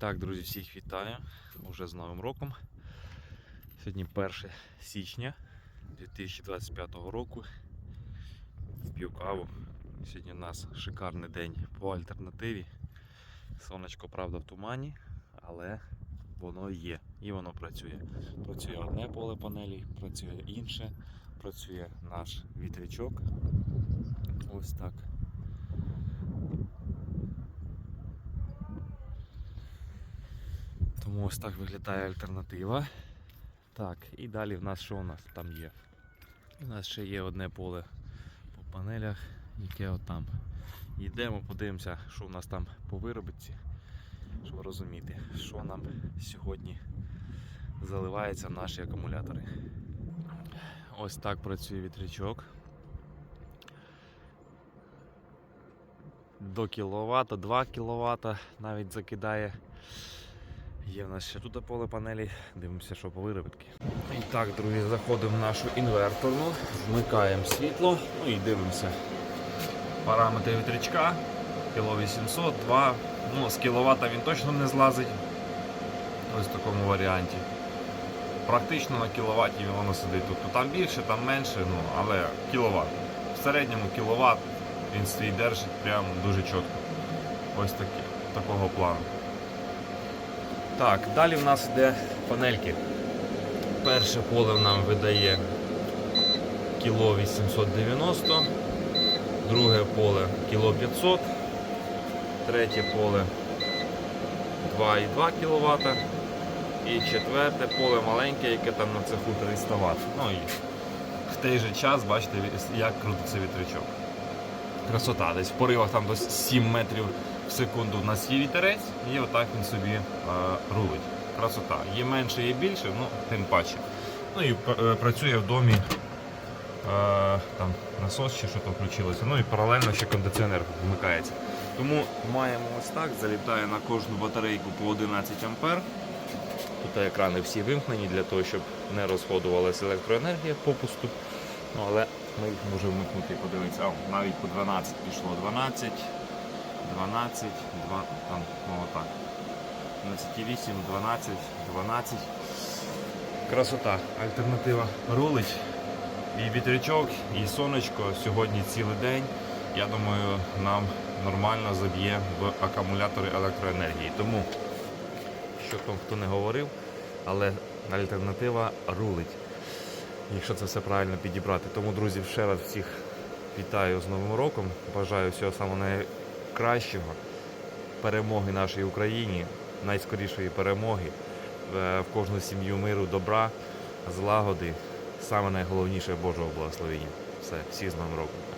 так, друзі, всіх вітаю. Уже з Новим роком. Сьогодні 1 січня 2025 року. П'ю каву. Сьогодні у нас шикарний день по альтернативі. Сонечко, правда, в тумані, але воно є і воно працює. Працює одне поле панелі, працює інше, працює наш вітрячок. Ось так. Тому ось так виглядає альтернатива. Так, і далі в нас що у нас там є? У нас ще є одне поле по панелях, яке отам. Йдемо, подивимося, що у нас там по виробітці, щоб розуміти, що нам сьогодні заливається в наші акумулятори. Ось так працює вітрячок. До кіловата, 2 кВт навіть закидає. Є в нас ще тут поле панелі, дивимося, що по виробітки. І так, друзі, заходимо в нашу інверторну, вмикаємо світло, ну і дивимося. Параметри вітрячка, кіло 800, 2, ну з кіловата він точно не злазить. Ось в такому варіанті. Практично на кіловаті воно сидить. Ну, Там більше, там менше, ну, але кіловат. В середньому кіловат він свій держить прям дуже чітко. Ось таке, такого плану. Так, далі в нас йде панельки. Перше поле нам видає кіло 890, друге поле кіло 500, третє поле 2,2 кВт і четверте поле маленьке, яке там на цеху 300 Вт. Ну і в той же час бачите, як крутиться вітрячок. Красота, десь в поривах там до 7 метрів секунду у нас вітерець, і отак він собі е, рулить. Красота. Є менше, є більше, ну тим паче. Ну і е, працює в домі е, там насос чи що то включилося. Ну і паралельно ще кондиціонер вмикається. Тому маємо ось так, залітає на кожну батарейку по 11 А. Тут екрани всі вимкнені для того, щоб не розходувалася електроенергія попусту. Ну, але ми їх можемо вмикнути і подивитися. Навіть по 12 пішло 12. 12, 2, там, ну отак. 12,8, 12, 12. Красота. Альтернатива рулить. І вітрячок, і сонечко сьогодні цілий день. Я думаю, нам нормально заб'є в акумулятори електроенергії. Тому, що там хто не говорив, але альтернатива рулить. Якщо це все правильно підібрати. Тому, друзі, ще раз всіх вітаю з Новим роком. Бажаю всього самого найкращого. Перемоги нашій Україні, найскорішої перемоги, е, в кожну сім'ю миру, добра, злагоди. Саме найголовніше Божого благословення. Все, всі з Новим роком.